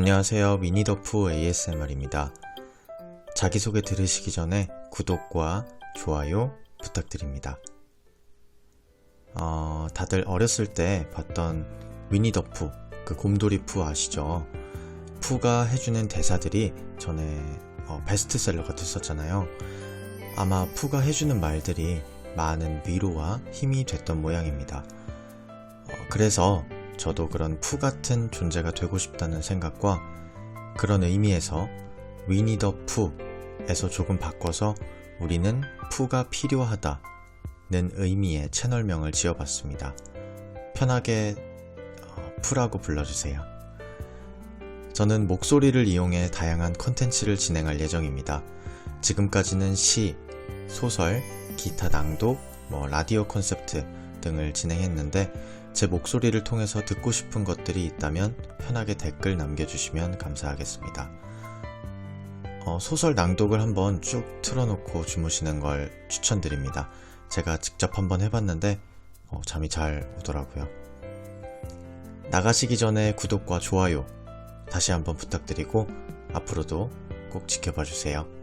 안녕하세요. 미니더프 ASMR입니다. 자기소개 들으시기 전에 구독과 좋아요 부탁드립니다. 어, 다들 어렸을 때 봤던 위니더프, 그 곰돌이 푸 아시죠? 푸가 해주는 대사들이 전에 어, 베스트셀러가 됐었잖아요. 아마 푸가 해주는 말들이 많은 위로와 힘이 됐던 모양입니다. 어, 그래서 저도 그런 푸 같은 존재가 되고 싶다는 생각과 그런 의미에서 위니 더 푸에서 조금 바꿔서 우리는 푸가 필요하다는 의미의 채널명을 지어봤습니다. 편하게 어, 푸라고 불러주세요. 저는 목소리를 이용해 다양한 컨텐츠를 진행할 예정입니다. 지금까지는 시, 소설, 기타 낭독, 뭐 라디오 콘셉트 등을 진행했는데 제 목소리를 통해서 듣고 싶은 것들이 있다면 편하게 댓글 남겨주시면 감사하겠습니다. 어, 소설 낭독을 한번 쭉 틀어놓고 주무시는 걸 추천드립니다. 제가 직접 한번 해봤는데 어, 잠이 잘 오더라고요. 나가시기 전에 구독과 좋아요 다시 한번 부탁드리고 앞으로도 꼭 지켜봐 주세요.